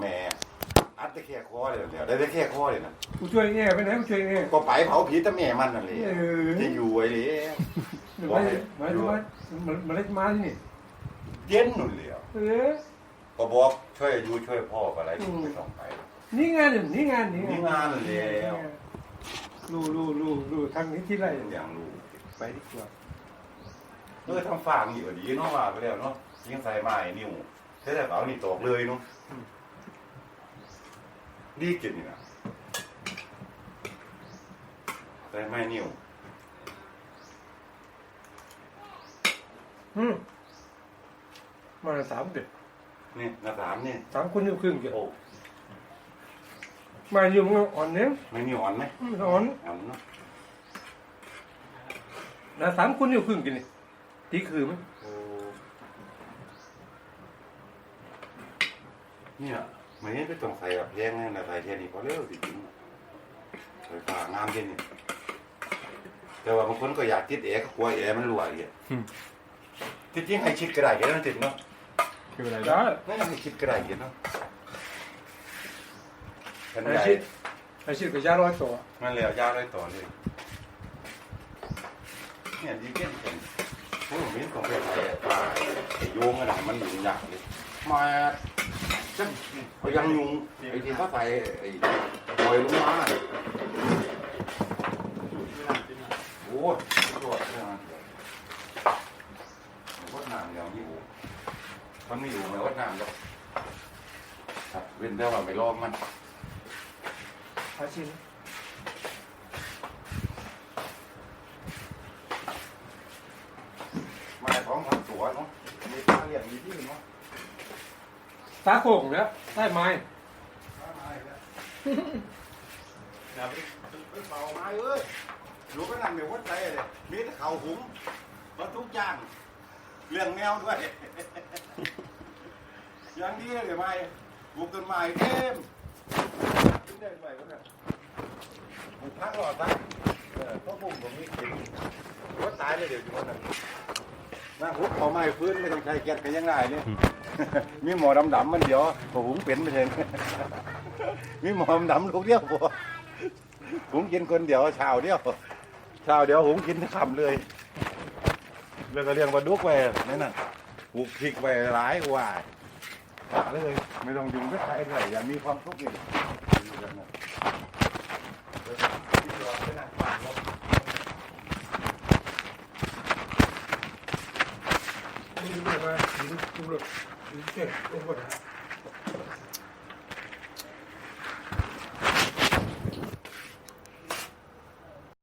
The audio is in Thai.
แม่อัดได้แค่คอเลยเดี๋ยวได้ได้แค่คอเลยนะผู้ช่วยแง่ไปไหนผู้ช่วยแง่ก็ไปเผาผีต่แม่มันนั่นเลยเออที่อยู่ไว้เลยมามาดูว่ามันมันเล็กมาที่นี่เย็นนู่นเลยเออก็บอกช่วยอยู่ช่วยพ่ออะไรไม่ต้องไปนี่งานนี่นี่งานนี่นี่งานแล้วรู้รู้รู้รู้ทางนี้ที่ไรอย่างรู้ไปดีกว่าเออทำฟางอยู่ดีเนาะว่าไปแล้วเนาะยิงใส่ไม้นิ้วใช้แต่เอานี่ตกเลยเนาะ ดีกินนี่นะใส่ไม้นิ้วอืมมาสามเด็กนี่หน้าสามนี่สามคนอยู่ครึ่งเดียวโอ้มาอยู่มันอ่อนเนี้ยไม่มีอ่อนไหมอ่อนอ่อนเนาะนะสามคนอยู่ครึ่งกันนี่ตีคือมั้ยโอ้เนี่ย ไม่ได้ต้องใส่แบบแยงนะใส่แค่นี้พอเร็วจริงๆใส่ฝางามแค่นี้แต่ว่าบางคนก็อยากติดแอร์ก็กลัวแอร์มันรั่วอีกที่จริงให้ชิดกระดาษแค่นั้นติดเนาะคืออะไรได้ไม่ต้องให้ชิดกระดาษแค่เนาะกันไอ้ใหญ่ชิดไอ้ชิดกับยาร้อยตัวมันเหลียวยาวเลยต่อเลยเนี่ยดีเกินคนพวกนี้ของเป็นไอ้ปลาไอ้โยงอะไรมันอยู่ยากเลยมา จังเขายังยุงไอ้ที่เขาใส่ไอ้หอยลงมาโอ้ยตัวเรื่องนั้นวัดน้ำเดี๋ยวนี้โอ้มันไม่อยู่ในวัดน้ำหรอกครับเว้นแต่ว่าไปลองมันไอ้ชิดมาท้องทำสวนเนาะมีปลาเหลี้ยงมีที่เนาะ ตาโก่งเนี่ยใต้ไม้ปลาไม้แล้วอย่าไปไปเป่าไม้เอ้ยรู้ก็นั่งเดี๋ยววัดใจเลยมีแต่เขาหุงมาทุกอย่างเลี้ยงแมวด้วยอย่างนี้เลยไม้ปลูกต้นไม้เต็มขึ้นได้ไปก็ได้ปลูกพักรอดนะเออเพราะผมผมมีกินวัดตายเลยเดี๋ยวจุดนั้นะหุบเอาไม้พื้นไม่ต้องใช้แก๊สกันยังไงเนี่ยมีหมอดำดำๆมันเดียวก็หุงเป็นไปเองมีหมอดำดำลูกเดียวพอหุงกินคนเดียวเช้าเดียวเช้าเดียวหุงกินทั้งคำเลยแล้วก็เลี้ยงปลาดุกไว้นั่นน่ะปลูกพริกไว้หลายกว่าหาเลย ไม่ต้องยุ่งกับใครเลยอย่ามีความทุกข์นี่อยู่กันนะเออที่รอไปนั่งฟังเนาะ ดูดูมาดูดูดูเก่งตรงกว่า